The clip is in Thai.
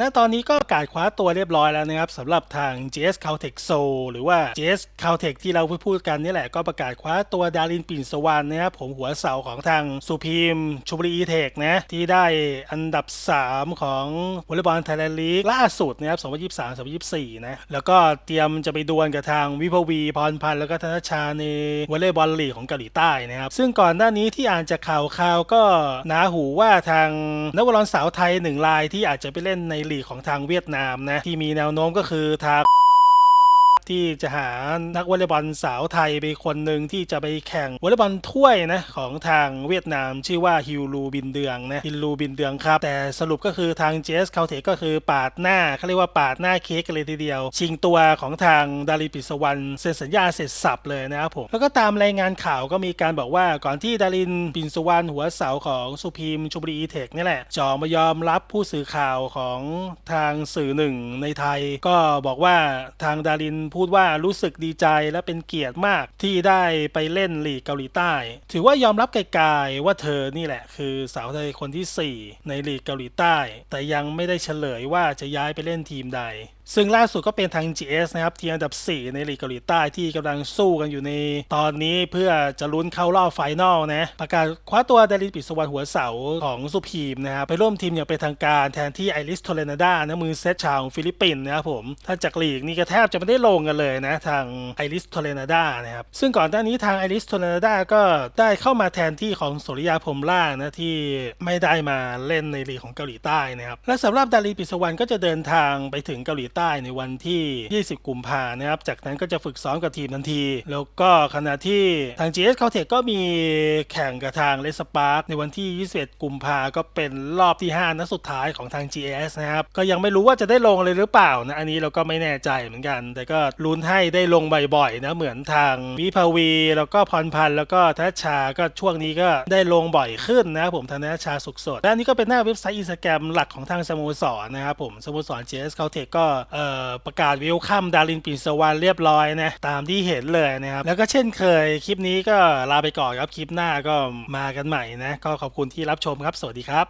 ณตอนนี้ก็ประกาศคว้าตัวเรียบร้อยแล้วนะครับสำหรับทาง JS Caltech So หรือว่า JS Caltech ที่เราพูดกันนี่แหละก็ประกาศคว้าตัวดารินปิ่นสวรรณนะครับผมหัวเสาของทางสุพีมชมบุรีอีเทคนะที่ได้อันดับ 3 ของวอลเลย์บอลไทยแลนด์ลีกล่าสุดนะครับ2023-2024 นะ แล้วก็เตรียมจะไปดวลกับทางวิภวีพรพันธ์แล้วก็ธนชาในวอลเลย์บอลลีกของเกาหลีใต้นะครับซึ่งก่อนหน้านี้ที่อ่านจากข่าวข่าวก็หนาหูว่าทางนักวอลเลย์บอลสาวไทยหนึ่งรายที่อาจจะไปเล่นในลีกของทางเวียดนามนะที่มีแนวโน้มก็คือทาง ที่จะหานักวอลเลย์บอลสาวไทยไปคนหนึ่งที่จะไปแข่งวอลเลย์บอลถ้วยนะของทางเวียดนามชื่อว่าฮิวลูบินเดืองนะฮิลูบินเดืองครับ แต่สรุปก็คือทาง JS c a l t e ก็คือปาดหน้าเขาเรียกว่าปาดหน้าเค้กกันเลยทีเดียว ชิงตัวของทางดาริปิสวรรณเซ็นสัญญาเสร็จสับเลยนะครับผมแล้วก็ตามรายงานข่าวก็มีการบอกว่าก่อนที่ดารินปินสุวรรณหัวเสาของสุพีมชมบุรีอีเทคนี่แหละจอมายอมรับผู้สื่อข่าวของทางสื่อหนึ่งในไทย ก็บอกว่าทางดารินพูดว่ารู้สึกดีใจและเป็นเกียรติมากที่ได้ไปเล่นลีกเกาหลีใต้ ถือว่ายอมรับไกลๆว่าเธอนี่แหละ คือสาวไทยคนทีสี่4 ในลีกเกาหลีใต้ แต่ยังไม่ได้เฉลยว่าจะย้ายไปเล่นทีมใด ซึ่งล่าสุดก็เป็นทาง GS นะครับทีมอันดับ 4 ในลีกเกาหลีใต้ที่กำลังสู้กันอยู่ในตอนนี้เพื่อจะลุ้นเข้ารอบไฟนอลนะ ประกาศคว้าตัวดารินปิดสวรรณหัวเสาของสุพีมนะครับไปร่วมทีมอย่างเป็นทางการแทนที่ไอริสโทเรนาดานะมือเซตชาวฟิลิปปินส์นะครับผม ถ้าจากลีกนี่ก็แทบจะไม่ได้ลงกันเลยนะทางไอริสโทเรนาดานะครับซึ่งก่อนหน้านี้ทางไอริสโทเรนาดาก็ได้เข้ามาแทนที่ของสุริยาพรมล่านะที่ไม่ได้มาเล่นในลีกของเกาหลีใต้นะครับและสำหรับดาริปิดสวรรณก็จะเดินทางไปถึงเกาหลีใต้ในวันที่ 20 กุมภานะครับ จากนั้นก็จะฝึกซ้อมกับทีมทันที แล้วก็ขณะที่ทาง GS c a l t e ก็มีแข่งกับทางเลสปาร์กในวันที่ 21 กุมภาก็เป็นรอบที่ 5นัดสุดท้ายของทาง GS นะครับ ก็ยังไม่รู้ว่าจะได้ลงเลยหรือเปล่านะ อันนี้เราก็ไม่แน่ใจเหมือนกัน แต่ก็ลุ้นให้ได้ลงบ่อยๆนะ เหมือนทางวิภาวี แล้วก็พรพันธ์แล้วก็ทัชชา ก็ช่วงนี้ก็ได้ลงบ่อยขึ้นนะผมทางทัชชาสุขสดและอันนี้ก็เป็นหน้าเว็บไซต์อินสตาแกรมหลักของทางสโมสรนะครับผมสโมสร GS c a l t e ก็เประกาศวิวคัมดารินปินสวรรณเรียบร้อยนะตามที่เห็นเลยนะครับแล้วก็เช่นเคยคลิปนี้ก็ลาไปก่อนครับคลิปหน้าก็มากันใหม่นะก็ขอบคุณที่รับชมครับ สวัสดีครับ